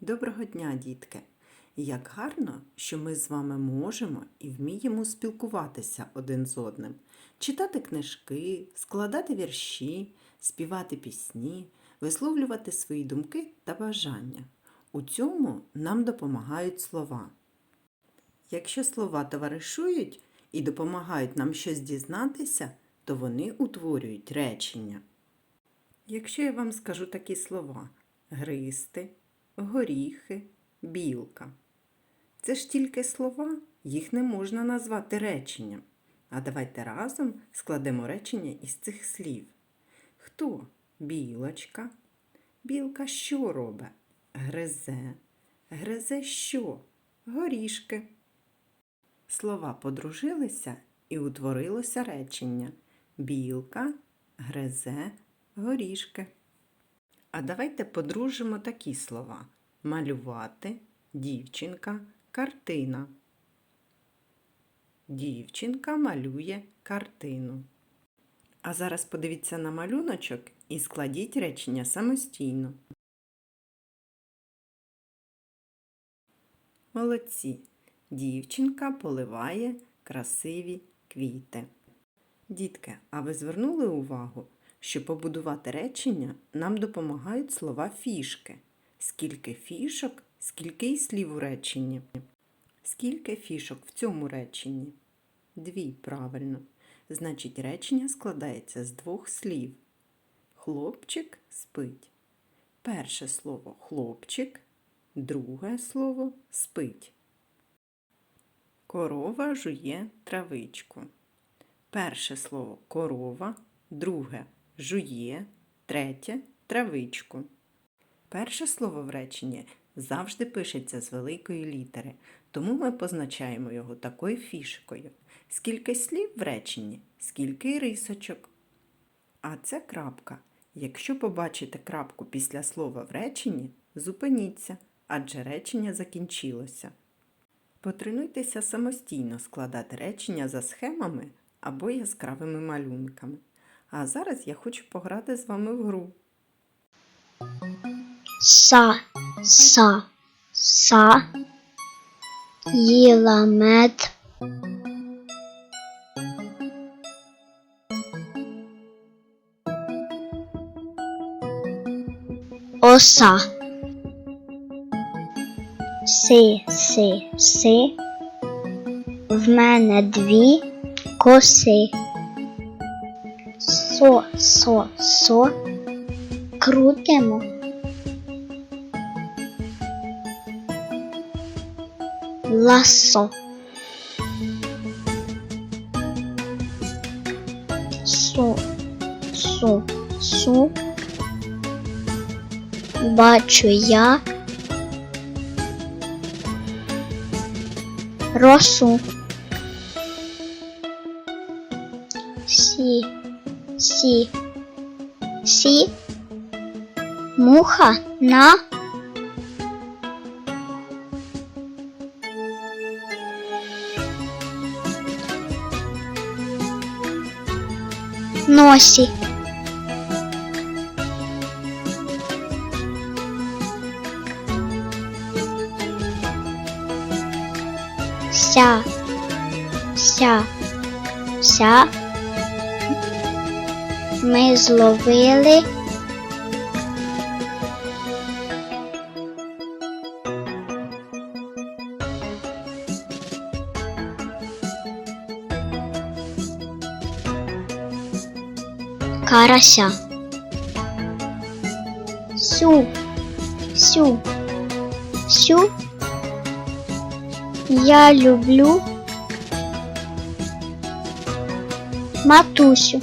Доброго дня, дітки! Як гарно, що ми з вами можемо і вміємо спілкуватися один з одним, читати книжки, складати вірші, співати пісні, висловлювати свої думки та бажання. У цьому нам допомагають слова. Якщо слова товаришують і допомагають нам щось дізнатися, то вони утворюють речення. Якщо я вам скажу такі слова гристи, горіхи, білка. Це ж тільки слова, їх не можна назвати реченням. А давайте разом складемо речення із цих слів. Хто? Білочка. Білка що робить? Гризе. Гризе що? Горішки. Слова подружилися і утворилося речення. Білка гризе горішки. А давайте подружимо такі слова: малювати, дівчинка, картина. Дівчинка малює картину. А зараз подивіться на малюночок і складіть речення самостійно. Молодці. Дівчинка поливає красиві квіти. Дітки, а ви звернули увагу, що побудувати речення нам допомагають слова фішки. Скільки фішок, скільки й слів у реченні. Скільки фішок в цьому реченні? Дві, правильно. Значить, речення складається з двох слів. Хлопчик спить. Перше слово хлопчик, друге слово спить. Корова жує травичку. Перше слово корова, друге жує, третє травичку. Перше слово в реченні завжди пишеться з великої літери, тому ми позначаємо його такою фішкою. Скільки слів в реченні, скільки рисочок. А це крапка. Якщо побачите крапку після слова в реченні, зупиніться, адже речення закінчилося. Потренуйтеся самостійно складати речення за схемами або яскравими малюнками. А зараз я хочу пограти з вами в гру. Са, са, са, їла мед. Оса. Си, си, си. В мене дві коси. Со, со, со. Крутимо. Ласо. Су, су, су. Бачу я росу. Сі, сі, сі. Муха на носі. Ся, ся, ся. Ми зловили карася. Сю, сю, сю. Я люблю матусю.